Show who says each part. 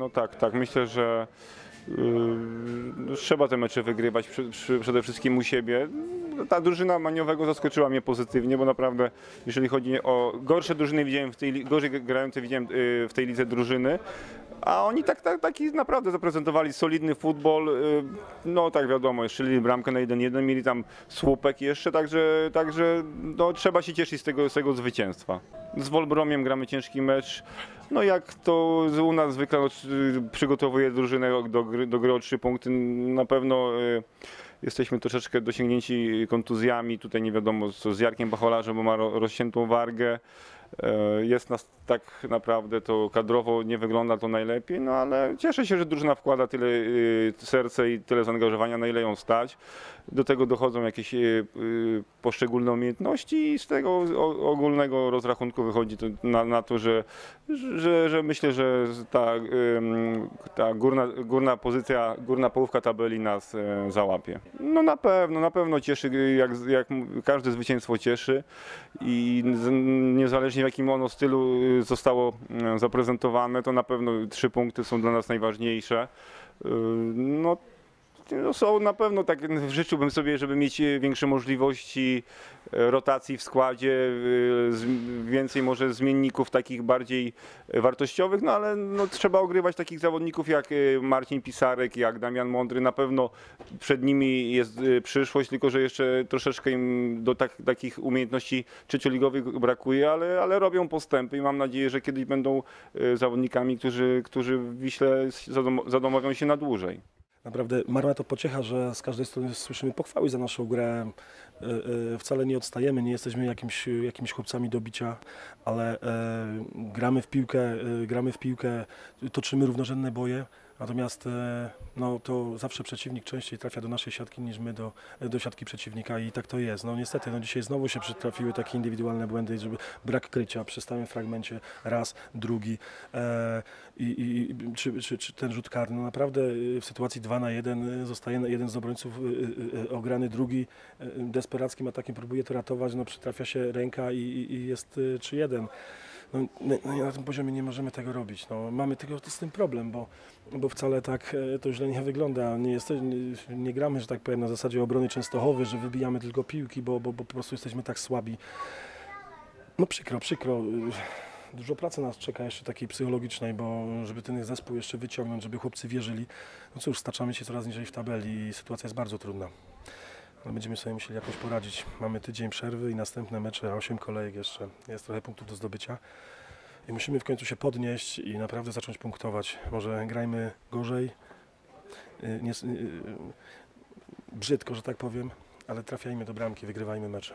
Speaker 1: no tak, tak. Myślę, że yy, trzeba te mecze wygrywać przy, przy, przede wszystkim u siebie. Ta drużyna Maniowego zaskoczyła mnie pozytywnie, bo naprawdę, jeżeli chodzi o gorsze drużyny, widziałem w tej, gorzej grające widziałem yy, w tej lidze drużyny, a oni tak, tak, taki naprawdę zaprezentowali solidny futbol. yy, No tak wiadomo, strzelili bramkę na 1-1, mieli tam słupek jeszcze, także, także no, trzeba się cieszyć z tego, z tego zwycięstwa. Z Wolbromiem gramy ciężki mecz. No jak to u nas zwykle no, przygotowuje drużynę do gry, do gry o trzy punkty, na pewno y, jesteśmy troszeczkę dosięgnięci kontuzjami. Tutaj nie wiadomo co z Jarkiem Bacholarzem, bo ma ro, rozciętą wargę. E, Jest nas tak naprawdę to kadrowo nie wygląda to najlepiej, no ale cieszę się, że drużyna wkłada tyle y, serce i tyle zaangażowania, na ile ją stać. Do tego dochodzą jakieś y, poszczególne umiejętności i z tego ogólnego rozrachunku wychodzi to na, na to, że, że, że myślę, że ta, ta górna, górna pozycja, górna połówka tabeli nas e, załapie. No na pewno, na pewno cieszy, jak, jak każde zwycięstwo cieszy i niezależnie w jakim ono stylu y, zostało y, zaprezentowane, to na pewno trzy punkty są dla nas najważniejsze. Y, No, no są na pewno tak, życzyłbym sobie, żeby mieć e, większe możliwości e, rotacji w składzie, e, więcej może zmienników takich bardziej wartościowych, no ale no, trzeba ogrywać takich zawodników jak Marcin Pisarek, jak Damian Mądry, na pewno przed nimi jest przyszłość, tylko że jeszcze troszeczkę im do tak, takich umiejętności trzecioligowych brakuje, ale, ale robią postępy i mam nadzieję, że kiedyś będą zawodnikami, którzy, którzy w Wiśle zadom- zadomowią się na dłużej.
Speaker 2: Naprawdę marna to pociecha, że z każdej strony słyszymy pochwały za naszą grę. E, e, Wcale nie odstajemy, nie jesteśmy jakimś, jakimiś chłopcami do bicia, ale e, gramy w piłkę, gramy w piłkę, toczymy równorzędne boje. Natomiast e, no, to zawsze przeciwnik częściej trafia do naszej siatki niż my do, do siatki przeciwnika i tak to jest. No niestety, no dzisiaj znowu się przytrafiły takie indywidualne błędy, żeby brak krycia przy stałym fragmencie raz, drugi e, i, i czy, czy, czy ten rzut karny. No naprawdę y, w sytuacji 2 na 1 zostaje jeden z obrońców ograny, drugi desperackim atakiem próbuje to ratować, no przytrafia się ręka i, i- jest y, 3-1. No, no, no, na tym poziomie nie możemy tego robić. No, mamy tego z tym problem, bo, bo wcale tak e, to źle nie wygląda. Nie, nie, nie gramy, że tak powiem, na zasadzie obrony Częstochowy, że wybijamy tylko piłki, bo, bo, bo po prostu jesteśmy tak słabi. No przykro, przykro. Dużo pracy nas czeka jeszcze takiej psychologicznej, bo żeby ten zespół jeszcze wyciągnąć, żeby chłopcy wierzyli. No cóż, staczamy się coraz niżej w tabeli i sytuacja jest bardzo trudna. Ale będziemy sobie musieli jakoś poradzić. Mamy tydzień przerwy i następne mecze, 8 kolejek jeszcze. Jest trochę punktów do zdobycia. I musimy w końcu się podnieść i naprawdę zacząć punktować. Może grajmy gorzej, y, nie, y, y, brzydko, że tak powiem, ale trafiajmy do bramki, wygrywajmy mecze.